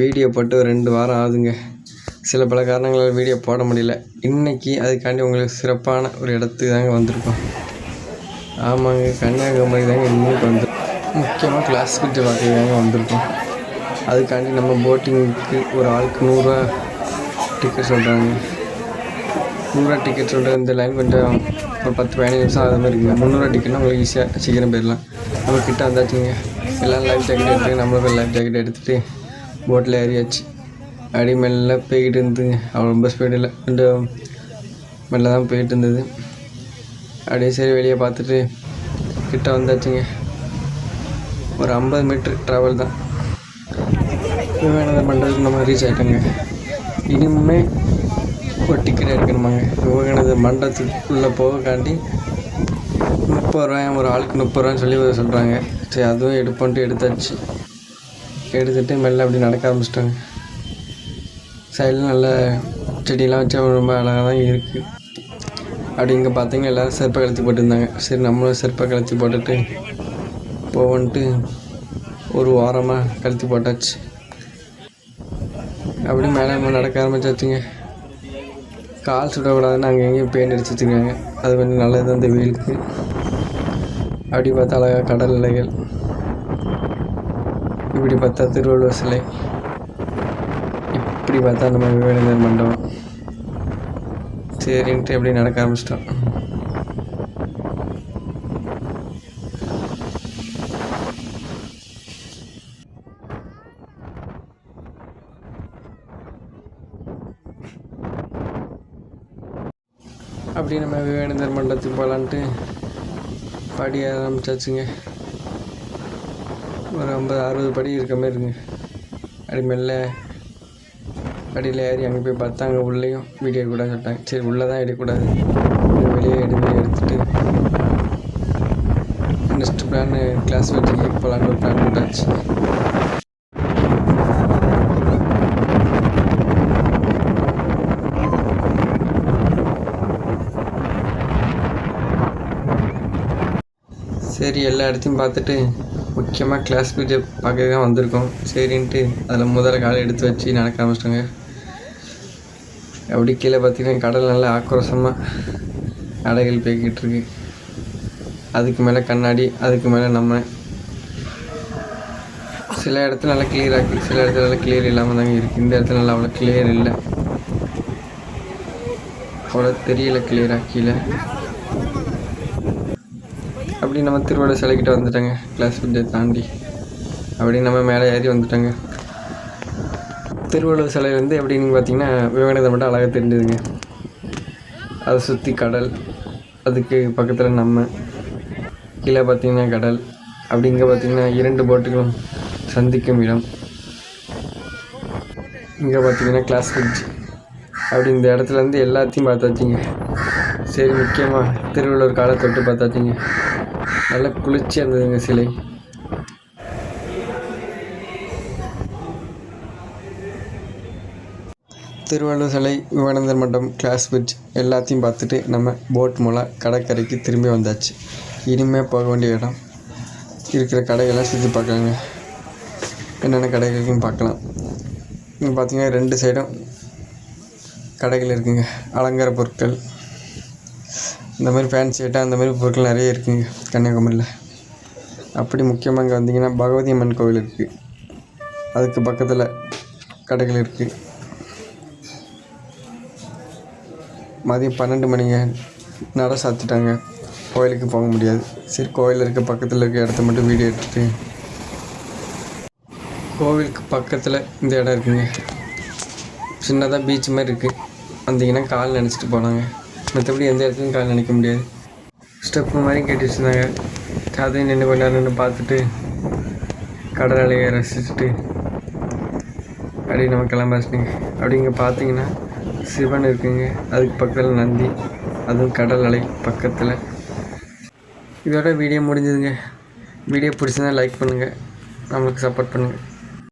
Video போட்டு ரெண்டு வாரம் ஆகுதுங்க. சில பல காரணங்களால் வீடியோ போட முடியல. இன்றைக்கி அதுக்காண்டி உங்களுக்கு சிறப்பான ஒரு இடத்துக்கு தாங்க வந்திருக்கோம். ஆமாங்க கன்னியாகுமரி தாங்க இன்னைக்கு வந்து முக்கியமாக கிளாஸ் கிட்ட பார்க்க தாங்க வந்திருக்கோம். அதுக்காண்டி நம்ம போட்டிங்க்கு ஒரு ஆளுக்கு நூறுரூவா டிக்கெட் சொல்கிறாங்க நூறுரூவா டிக்கெட் சொல்கிற இந்த லைன் கொஞ்சம் ஒரு பத்து பதினஞ்சு நிமிஷம் ஆகிற மாதிரி இருக்குங்க. முந்நூறுவா டிக்கெட்னா உங்களுக்கு ஈஸியாக சீக்கிரம் போயிடலாம். நம்ம கிட்ட வந்தாச்சுங்க. எல்லாம் லைஃப் ஜாக்கெட் எடுத்து நம்மளும் லைஃப் ஜாக்கெட் எடுத்துகிட்டு போட்டில் ஏறியாச்சு. அடி மெல்ல போய்கிட்டு இருந்துங்க அவ்வளோ ரொம்ப ஸ்பீடு இல்லை. மெல்ல தான் போயிட்டு இருந்தது. அப்படியே சரி வெளியே பார்த்துட்டு கிட்ட வந்தாச்சுங்க. ஒரு ஐம்பது மீட்ரு ட்ராவல் தான். விவேகானந்தர் மண்டபத்துக்கு நம்ம ரீச் ஆகிட்டோங்க இனிமே ஒரு டிக்கெட் எடுக்கணுமாங்க விவேகானந்தர் மண்டபத்துக்குள்ளே போகக்காண்டி முப்பது ரூபாய் ஒரு ஆளுக்கு முப்பது ரூபான்னு சொல்லி சொல்கிறாங்க சரி அதுவும் எடுப்போன்ட்டு எடுத்தாச்சு. எடுத்துகிட்டு மெல்ல அப்படி நடக்க ஆரம்பிச்சிட்டாங்க. சைடில் நல்ல செடியெலாம் வச்சா ரொம்ப அழகாக தான் இருக்குது அப்படி இங்கே பார்த்தீங்கன்னா எல்லோரும் செருப்பை கழுத்தி போட்டுருந்தாங்க. சரி நம்மளும் செருப்பை கழுத்தி போட்டுட்டு போவோன்ட்டு ஒரு வாரமாக கழுத்தி போட்டாச்சு. அப்படி மேலே நம்ம நடக்க ஆரம்பிச்சாச்சுங்க. கால் சுடக்கூடாதுன்னு அங்கே எங்கேயும் பெயிண்ட் அடிச்சு வச்சுருக்காங்க. அது கொஞ்சம் நல்லது தான் இந்த வெயிலுக்கு. அப்படி பார்த்தா அழகாக கடல் அலைகள் இப்படி பார்த்தா திருவள்ளுவர் சிலை. இப்படி பார்த்தா நம்ம விவேகானந்தர் மண்டபம். சரின்ட்டு எப்படி நடக்க ஆரம்பிச்சிட்டோம். அப்படி நம்ம விவேகானந்தர் மண்டபத்துக்கு போகலான்ட்டு படி ஆரம்பிச்சாச்சுங்க. ஒரு ஐம்பது அறுபது படி இருக்க மாதிரி இருக்குங்க அப்படி மெல்ல படியில் ஏறி அங்கே போய் பார்த்தா அங்கே உள்ளேயும் வீடியோ எடுக்கூடாதுன்னு சொல்லிட்டாங்க. சரி உள்ளே தான் எடுக்கக்கூடாது வெளியே எடுத்து எடுத்துகிட்டு நெக்ஸ்ட் பிளான் கிளாஸ் வச்சுக்கு போகலான்னு ஒரு பிளான் போட்டாச்சு சரி எல்லா இடத்தையும் பார்த்துட்டு முக்கியமாக கிளாஸ் பீரியட் பார்க்க தான் வந்திருக்கோம். சரின்ட்டு அதில் முதல்ல காலை எடுத்து வச்சு நடக்க ஆரம்பிச்சிட்டோங்க. அப்படி கீழே பார்த்தீங்கன்னா கடல் நல்லா ஆக்ரோஷமாக அடைகள் போய்கிட்டு இருக்கு. அதுக்கு மேலே கண்ணாடி அதுக்கு மேலே நம்ம. சில இடத்துல நல்லா கிளியராக இருக்குது சில இடத்துல நல்லா கிளியர் இல்லாமல் தாங்க இருக்குது இந்த இடத்துல நல்லா அவ்வளோ கிளியர் இல்லை. அவ்வளோ தெரியல கிளியராக கீழே. அப்படி நம்ம திருவள்ளுவர் சிலைக்கிட்ட வந்துட்டோங்க. கிளாஸ் விட்டை தாண்டி. அப்படி நம்ம மேலே ஏறி வந்துட்டோங்க. திருவள்ளுவர் சிலை வந்து எப்படின்னு பார்த்தீங்கன்னா விவேகானந்தர் மட்டும் அழகாக தெரிஞ்சுதுங்க. அதை சுற்றி கடல் அதுக்கு பக்கத்தில் நம்ம கீழே பார்த்தீங்கன்னா கடல் அப்படி இங்கே பார்த்தீங்கன்னா இரண்டு போட்டுகளும் சந்திக்கும் இடம். இங்கே பார்த்தீங்கன்னா கிளாஸ் பிரிட்ஜ் அப்படி இந்த இடத்துலேருந்து எல்லாத்தையும் பார்த்தாச்சுங்க. சரி முக்கியமாக திருவள்ளுவர் காலத்தொட்டு பார்த்தாச்சுங்க. நல்ல குளிர்ச்சியாக இருந்ததுங்க சிலை. திருவள்ளுவர் சிலை விவேகானந்தர் மண்டபம் கிளாஸ் பிரிட்ஜ் எல்லாத்தையும் பார்த்துட்டு நம்ம போட் மூலம் கடற்கரைக்கு திரும்பி வந்தாச்சு. இனிமேல் போக வேண்டிய இடம். இருக்கிற கடைகள்லாம் சுற்றி பார்க்கலாங்க. என்னென்ன கடைகளுக்கும் பார்க்கலாம். இங்கே பார்த்தீங்கன்னா ரெண்டு சைடும் கடைகள் இருக்குங்க. அலங்கார பொருட்கள் இந்த மாதிரி ஃபேன்சி ஐட்டம் அந்த மாதிரி பொருட்கள் நிறைய இருக்குங்க கன்னியாகுமரியில். அப்படி முக்கியமாக இங்கே வந்தீங்கன்னா பகவதி அம்மன் கோவில் இருக்குது அதுக்கு பக்கத்தில் கடைகள் இருக்குது மதியம் பன்னெண்டு மணிங்க நட சாத்திட்டாங்க. கோயிலுக்கு போக முடியாது. சரி கோயில் இருக்க பக்கத்தில் இருக்க இடத்த மட்டும் வீடியோ எடுத்துகிட்டு கோவிலுக்கு பக்கத்தில் இந்த இடம் இருக்குங்க. சின்னதாக பீச் மாதிரி இருக்குது வந்தீங்கன்னா கால் நினச்சிட்டு போனாங்க மற்றபடி எந்த இடத்துலையும் கால் நினைக்க முடியாது. ஸ்டெப்பு மாதிரி கட்டி வச்சுருந்தாங்க அதையும் நின்று கொஞ்ச நேரம் நின்று பார்த்துட்டு கடல் அலையை ரசிச்சுட்டு அப்படி நம்ம கிளம்பாச்சுங்க அப்படி இங்கே பார்த்தீங்கன்னா சிவன் இருக்குங்க. அதுக்கு பக்கத்தில் நந்தி அதுவும் கடல் அலை பக்கத்தில். இதோட வீடியோ முடிஞ்சதுங்க. வீடியோ பிடிச்சிருந்தா லைக் பண்ணுங்கள் நம்மளுக்கு சப்போர்ட் பண்ணுங்கள்